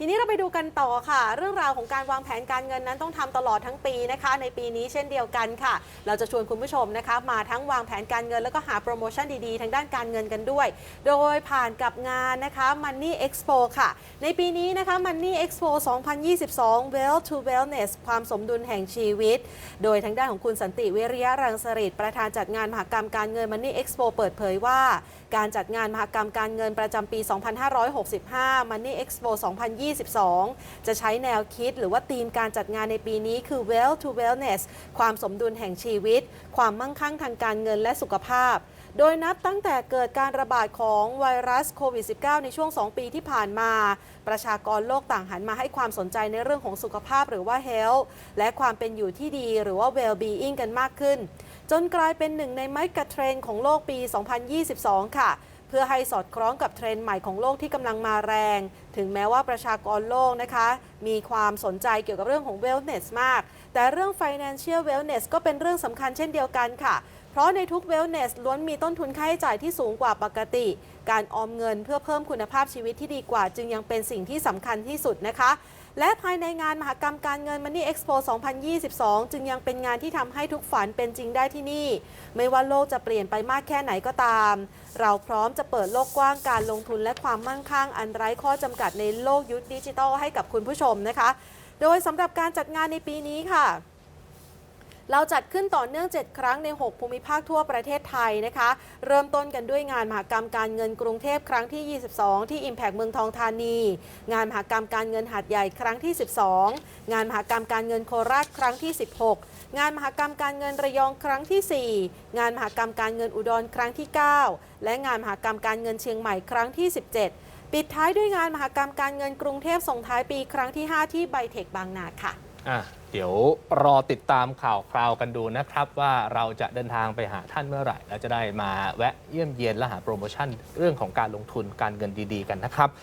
ทีนี้เราไปดูกันต่อค่ะ เรื่องราวของการวางแผนการเงินนั้นต้องทำตลอดทั้งปีนะคะ ในปีนี้เช่นเดียวกันค่ะ เราจะชวนคุณผู้ชมนะคะ มาทั้งวางแผนการเงินแล้วก็หาโปรโมชั่นดีๆ ทางด้านการเงินกันด้วย โดยผ่านกับงานนะคะ Money Expo ค่ะ ในปีนี้นะคะ Money Expo 2022 Well to Wellness ความสมดุลแห่งชีวิต โดยทางด้านของคุณสันติวิริยะรังสฤษดิ์ประธานจัดงานมหกรรมการเงิน Money Expo เปิดเผยว่า การจัดงานมหกรรมการเงินประจำปี 2565 Money Expo 2022 จะใช้แนวคิดหรือว่าธีมการจัดงานในปีนี้คือ Well to Wellness ความสมดุลแห่งชีวิต ความมั่งคั่งทางการเงินและสุขภาพ โดยนับตั้งแต่เกิดการระบาดของไวรัสโควิด -19 ในช่วง 2 ปีที่ผ่านมา ประชากรโลกต่างหันมาให้ความสนใจในเรื่องของสุขภาพหรือว่า health และความเป็นอยู่ที่ดีหรือว่า well-being กันมากขึ้น จนกลายเป็นหนึ่งในไมกะเทรนของโลกปี 2022 ค่ะ เพื่อให้สอดคล้องกับเทรนด์ใหม่ของโลกที่กำลังมาแรง ถึงแม้ว่าประชากรโลกนะคะ มีความสนใจเกี่ยวกับเรื่องของ wellness มาก แต่เรื่อง financial wellness ก็เป็นเรื่องสำคัญเช่นเดียวกันค่ะ เพราะในทุก wellness ล้วนมีต้นทุนค่าใช้จ่ายที่สูงกว่าปกติ การออมเงิน เพื่อเพิ่มคุณภาพชีวิตที่ดีกว่า จึงยังเป็นสิ่งที่สำคัญที่สุดนะคะ และภายในงานมหกรรมการเงิน Money Expo 2022 จึงยังเป็นงานที่ทำให้ทุกฝันเป็นจริงได้ที่นี่ ไม่ว่าโลกจะเปลี่ยนไปมากแค่ไหนก็ตาม เราพร้อมจะเปิดโลกกว้างการลงทุนและความมั่งคั่งอันไร้ข้อจำกัดในโลกยุคดิจิทัลให้กับคุณผู้ชมนะคะ โดยสำหรับการจัดงานในปีนี้ค่ะ เราจัดขึ้นต่อเนื่อง 7 ครั้งใน 6 ภูมิภาคทั่วประเทศไทยนะคะ เริ่มต้นกันด้วยงานมหกรรมการเงินกรุงเทพครั้งที่ 22 ที่ Impact เมืองทองธานี งานมหกรรมการเงินหาดใหญ่ครั้งที่ 12 งานมหกรรมการเงินโคราชครั้งที่ 16 งานมหกรรมการเงินระยองครั้งที่ 4 งานมหกรรมการเงินอุดรครั้งที่ 9 และงานมหกรรมการเงินเชียงใหม่ครั้งที่ 17 ปิดท้ายด้วยงานมหกรรมการเงินกรุงเทพส่งท้ายปีครั้งที่ 5 ที่ไบเทคบางนาค่ะอะ เดี๋ยวรอติดตามข่าวคราวกันดูนะครับ ว่าเราจะเดินทางไปหาท่านเมื่อไหร่ แล้วจะได้มาแวะเยี่ยมเยียนและหาโปรโมชั่นเรื่องของการลงทุนการเงินดี ๆ กันนะครับ